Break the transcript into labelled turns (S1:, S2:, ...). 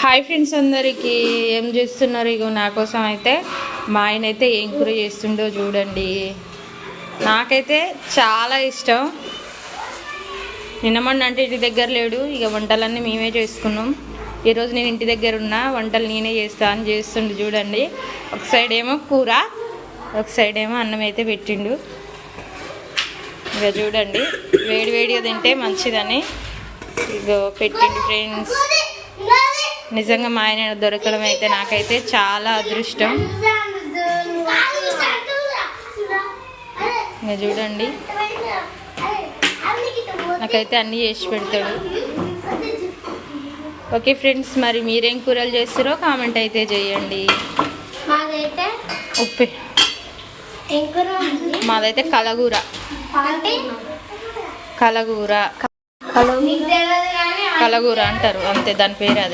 S1: Hi friends అందరికీ. ఏం చేస్తున్నారు ఇగో నా కోసం అయితే? మా ఆయన అయితే ఏం కూర చేస్తుండో చూడండి. నాకైతే చాలా ఇష్టం. నిన్న అంటే ఇంటి దగ్గర లేడు. ఇక వంటలన్నీ మేమే చేసుకున్నాం. ఈరోజు నేను ఇంటి దగ్గర ఉన్నా వంటలు నేనే చేస్తా అని చేస్తుండు చూడండి. ఒక సైడ్ ఏమో కూర ఒక సైడ్ ఏమో అన్నం అయితే పెట్టిండు. ఇక చూడండి వేడి వేడిగా తింటే మంచిదని ఇగో పెట్టిండు ఫ్రెండ్స్. నిజంగా మా ఆయన దొరకడం అయితే నాకైతే చాలా అదృష్టం. ఇక చూడండి. నాకైతే అన్నీ చేసి పెడతాడు. ఓకే ఫ్రెండ్స్ మరి మీరేం కూరలు చేస్తారో కామెంట్ అయితే చేయండి.
S2: మాదైతే
S1: ఉప్పే? మాదైతే కలగూర. కలగూర. కలగూర అంటారు అంతే దాని పేరు అది.